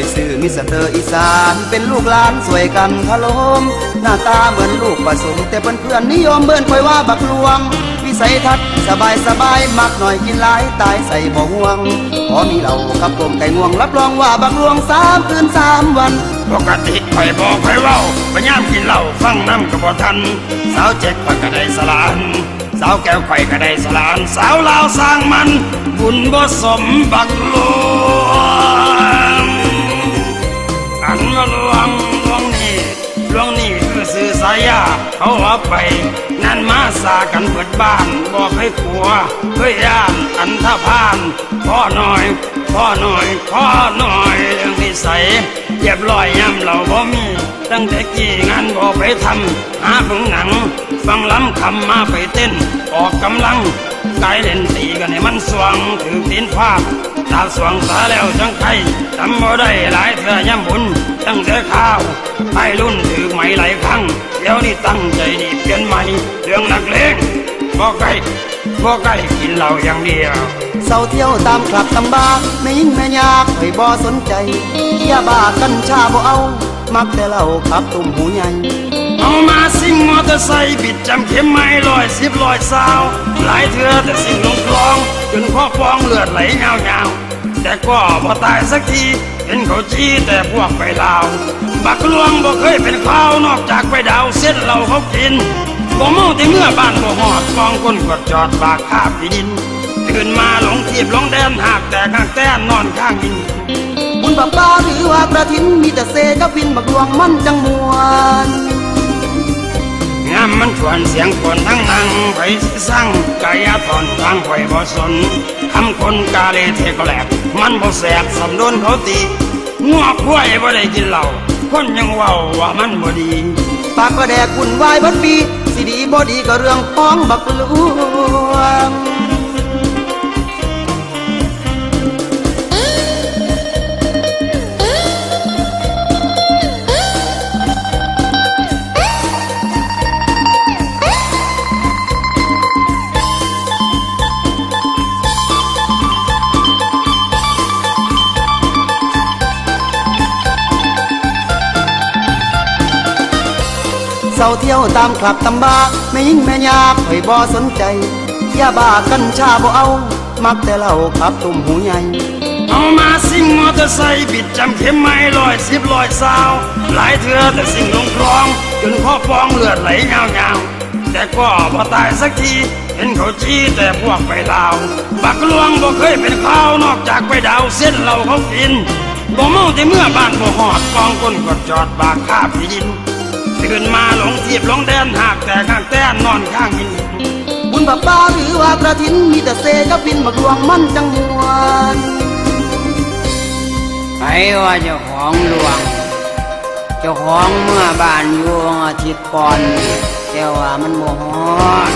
อยซื้อมิสเตอร์อีสาน เป็นลูกหลานสวยกันทะลม หน้าตาเหมือนลูกผสม แต่เพื่อนเพื่อนๆนิยมเบิ่นคอยว่าบักลวง วิสัยทัศน์สบายสบายมักหน่อยกินหลายตายใส่บ่ห่วง พอมีเหล่ากับกลมไก่งวง รับรองว่าบักลวงสามคืนสามวันปกติข่อยบอกข่อยเว้าพยายามกินเหล้าฟังน้ำก็บ่ทัน สาวเจ็กข่อยก็ได้สลานสาวแก้วข่อยก็ได้สลาน สาวลาวสร้างมัน บุญบ่สมบักหล เขาเอาไป นั่นมาสากันเปิดบ้านบอกให้ผัวเฮ้ยย่านอันทพานพ่อหน่อยพ่อหน่อยพ่อหน่อยเรื่องนิสัยเรียบร้อยย่ำเราบ่มี ตั้งแต่กี่งานบ่ไปทำหาเบิ่งหนัง ฟังล้ำคำมาไปเต้น ออกกำลังกายเล่นตีกันให้มันสว่างถือตีนฟาด ตาสว่างตาแล้วจังไข่จำบ่ได้หลายเทื่อย่ำบุญตั้งแต่ข้าวไปรุ่นถือไหมหลายครั้งเดี๋ยวนี้ตั้งใจนี่เปลี่ยนใหม่เรื่องนักเลงบ่ไก่บ่ไก่กินเหล้าอย่างเดียวเศร้าเที่ยวตามคลับตำบาไม่ยิ่งแม่ยากให้บ่สนใจยาบ้ากัญชาบ่เอา มักแต่เหล้าขับตุ่มหูใหญ่ามาซิ่งมอเตอร์ไซค์บิดจำเข็มไม้ลอยสิบลอยสาว หลายเทื่อแต่สิ่งลงคลอง จนข้อฟองเลือดไหลเงาเงาๆแต่ก็บ่ตายสักทีเห็นเขาชี้แต่พวกไปลาว บักหลวงบ่เคยเป็นข้าวนอกจากไปดาวเส้นเราเขากินบ่เมาแต่เมื่อบ้านบ่หอดกองก้นกดจอดบากคาบดินตื่นมาหลงทีบหลงแดนหากแต่ข้างแต้นนอนข้างดินบุญบักบ้าหรือว่ากระถินมีแต่เซกับวินบักหลวงมันจังมวน งามมันชวนเสียงคนทั้งนังไปสิสั่งกายตอนทางไฟบ่สนคำคนกาเลเทก็แหลก มันบ่แสบสำโดนเขาตีงัวควายบ่ได้กินเหล้าคนยังเว้าว่ามันบ่ดีปากก็แดกคุณวายบัดปี สิดีบ่ดีก็เรื่องของบักหลวง เศร้าเที่ยวตามคลับตำบาไม่ยิ่งแม่ยากให้บ่สนใจยาบ้ากัญชาบ่เอา มักแต่เหล้าขับตุ่มหูใหญ่เอามาซิ่งมอเตอร์ไซค์บิดจำเข็มไม้ลอยสิบลอยสาว หลายเทื่อแต่สิ่งลงคลอง จนข้อฟองเลือดไหลเงาเงาๆแต่ก็บ่ตายสักทีเห็นเขาชี้แต่พวกไปลาว บักลวงบ่เคยเป็นข้าวนอกจากไปดาวเส้นเราเขากินบ่เมาแต่เมื่อบ้านบ่หอดกองก้นกดจอดบากคาบดิน ตื่นมาหลงเทียบหลงแดนหากแต่ข้างแต้นนอนข้างกินบุญบักบ้าหรือว่ากระถินมีแต่เซก็บินมาลวงมันจังมวนไผว่าเจ้าของหลวง เจ้าของเมื่อบ้านอยู่อาทิตย์ก่อนแต่ว่ามันบ่ฮอด